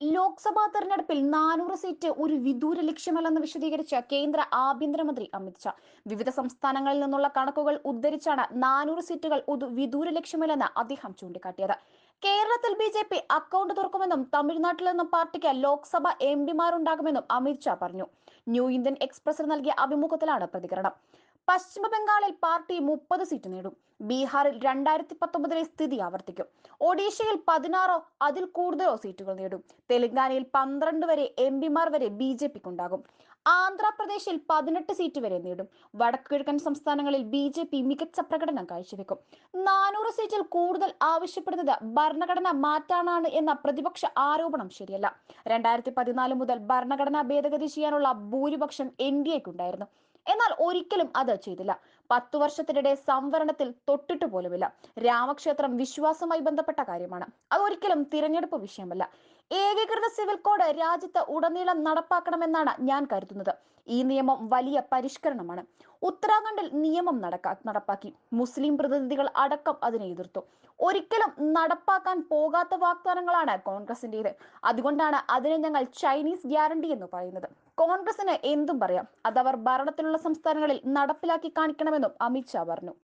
ലോക്സഭാ തെരഞ്ഞെടുപ്പിൽ നാനൂറ് സീറ്റ് ഒരു വിദൂര ലക്ഷ്യമല്ലെന്ന് വിശദീകരിച്ച കേന്ദ്ര ആഭ്യന്തരമന്ത്രി അമിത്ഷാ വിവിധ സംസ്ഥാനങ്ങളിൽ നിന്നുള്ള കണക്കുകൾ ഉദ്ധരിച്ചാണ് നാനൂറ് സീറ്റുകൾ ഒരു വിദൂര ലക്ഷ്യമല്ലെന്ന് അദ്ദേഹം ചൂണ്ടിക്കാട്ടിയത്. കേരളത്തിൽ ബി ജെ പി അക്കൗണ്ട് തുറക്കുമെന്നും തമിഴ്നാട്ടിൽ നിന്നും പാർട്ടിക്ക് ലോക്സഭ എം പിമാരുണ്ടാകുമെന്നും അമിത്ഷാ പറഞ്ഞു. ന്യൂ ഇന്ത്യൻ എക്സ്പ്രസിന് നൽകിയ അഭിമുഖത്തിലാണ് പ്രതികരണം. പശ്ചിമ ബംഗാളിൽ പാർട്ടി മുപ്പത് സീറ്റ് നേടും. ബീഹാറിൽ രണ്ടായിരത്തി പത്തൊമ്പതിലെ സ്ഥിതി ആവർത്തിക്കും. ഒഡീഷയിൽ പതിനാറോ അതിൽ കൂടുതലോ സീറ്റുകൾ നേടും. തെലങ്കാനയിൽ പന്ത്രണ്ട് വരെ എം പിമാർ വരെ ബി ജെ പിക്കുണ്ടാകും. ആന്ധ്രാപ്രദേശിൽ പതിനെട്ട് സീറ്റ് വരെ നേടും. വടക്കുകിഴക്കൻ സംസ്ഥാനങ്ങളിൽ ബി ജെ പി മികച്ച പ്രകടനം കാഴ്ചവെക്കും. നാനൂറ് സീറ്റിൽ കൂടുതൽ ആവശ്യപ്പെടുന്നത് ഭരണഘടന മാറ്റാനാണ് എന്ന പ്രതിപക്ഷ ആരോപണം ശരിയല്ല. രണ്ടായിരത്തി പതിനാല് മുതൽ ഭരണഘടനാ ഭേദഗതി ചെയ്യാനുള്ള ഭൂരിപക്ഷം എൻ ഡി എക്കുണ്ടായിരുന്നു. എന്നാൽ ഒരിക്കലും അത് ചെയ്തില്ല. പത്തു വർഷത്തിനിടെ സംവരണത്തിൽ തൊട്ടിട്ട് പോലുമില്ല. രാമക്ഷേത്രം വിശ്വാസവുമായി ബന്ധപ്പെട്ട കാര്യമാണ്. അതൊരിക്കലും തിരഞ്ഞെടുപ്പ് വിഷയമല്ല. ഏകീകൃത സിവിൽ കോഡ് രാജ്യത്ത് ഉടനീളം നടപ്പാക്കണമെന്നാണ് ഞാൻ കരുതുന്നത്. ഈ നിയമം വലിയ പരിഷ്കരണമാണ്. ഉത്തരാഖണ്ഡിൽ നിയമം നടക്കാ നടപ്പാക്കി. മുസ്ലിം പ്രതിനിധികൾ അടക്കം അതിനെ എതിർത്തു. ഒരിക്കലും നടപ്പാക്കാൻ പോകാത്ത വാഗ്ദാനങ്ങളാണ് കോൺഗ്രസിന്റേത്. അതുകൊണ്ടാണ് അതിനെ ഞങ്ങൾ ചൈനീസ് ഗ്യാരണ്ടി എന്ന് പറയുന്നത്. കോൺഗ്രസിന് എന്തും പറയാം. അതവർ ഭരണത്തിലുള്ള സംസ്ഥാനങ്ങളിൽ നടപ്പിലാക്കി കാണിക്കണമെന്നും അമിത്ഷാ പറഞ്ഞു.